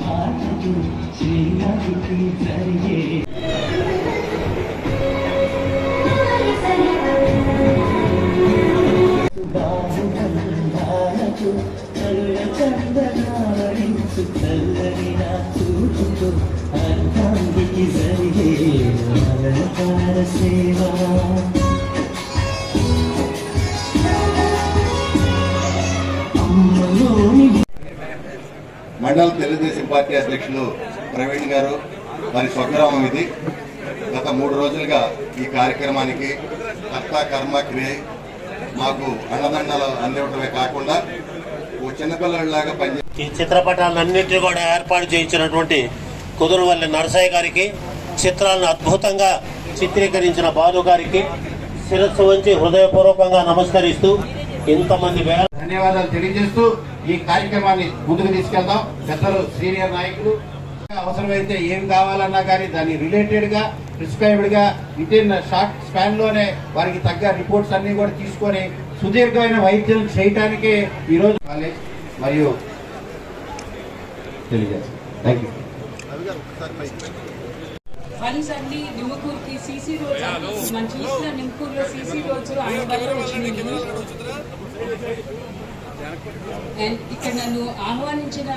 పాటకు శ్రీనాథుకి జరిగే కళ్ళ కందనాడించు చల్లని నా అర్థానికి జరిగే అలంకార సేవ అమ్మలోని మండల తెలుగుదేశం పార్టీ అధ్యక్షులు ప్రవీణ్ గారు మరి స్వగ్రామం ఇది. గత మూడు రోజులుగా ఈ కార్యక్రమానికి కర్త కర్మ క్రియ మాకు అండదండలు అందివ్వటమే కాకుండా ఓ చిన్నపిల్లలాగా పనిచే ఈ చిత్రపటాలన్నింటినీ కూడా ఏర్పాటు చేయించినటువంటి కుదురువల్లి నరసయ్య గారికి చిత్రాలను అద్భుతంగా చిత్రీకరించిన బాలు గారికి శిరస్సు వంచి హృదయపూర్వకంగా నమస్కరిస్తూ ఇంతమంది వేల ధన్యవాదాలు తెలియజేస్తూ ఈ కార్యక్రమాన్ని ముందుకు తీసుకెళ్దాం. పెద్దలు సీనియర్ నాయకులు అవసరమైతే ఏం కావాలన్నా కానీ దాని రిలేటెడ్గా ప్రిస్క్రైబ్డ్గా విత్ ఇన్ షార్ట్ స్పాన్లోనే వారికి తగ్గ రిపోర్ట్స్ అన్ని కూడా తీసుకొని సుదీర్ఘమైన వైద్యం చేయటానికే ఈరోజు కాలేజ్ మరియు తెలియజేస్తాం. థ్యాంక్ యూ ఫండ్స్ అన్ని నిమ్మకూరుకి సీసీ రోడ్స్ మనం చూసిన నిమ్మకూరులో సీసీ రోడ్స్ ఆయన వల్ల వచ్చింది అండ్ ఇక్కడ నన్ను ఆహ్వానించిన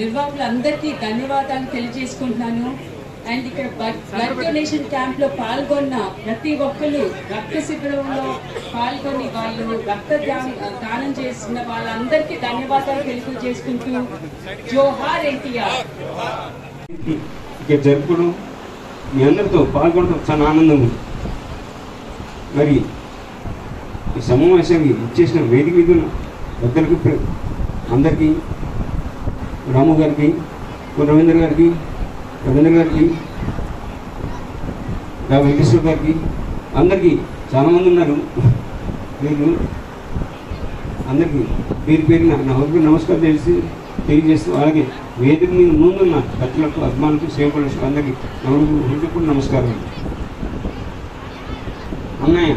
నిర్వాహకులందరికీ ధన్యవాదాలు తెలియజేసుకుంటున్నాను. అండ్ ఇక్కడ బ్లడ్ డొనేషన్ క్యాంప్లో పాల్గొన్న ప్రతి ఒక్కరు రక్త శిబిరంలో పాల్గొని వాళ్ళు రక్త దానం చేసిన వాళ్ళందరికీ ధన్యవాదాలు తెలియజేసుకుంటూ. జోహార్ ఎన్టీఆర్. ఇక్కడ జరుపుకోవడం మీ అందరితో పాల్గొనడం చాలా ఆనందం ఉంది. మరి ఈ సమావేశానికి ఇచ్చేసిన వేదిక మీద ఉన్న పెద్దలకు అందరికీ రాము గారికి రవీంద్ర గారికి రవీంద్ర గారికి రా వెంకటేశ్వర గారికి అందరికీ చాలామంది ఉన్నారు మీరు అందరికీ పేరు పేరున నా వరకు నమస్కారం తెలిసి తెలియజేస్తూ అలాగే వేదిక మీద ముందున్న పెద్దలకు అభిమానులకు సేవకులకు అందరికీ నలుగురు హృదయపూర్ణ నమస్కారం. అన్నయ్య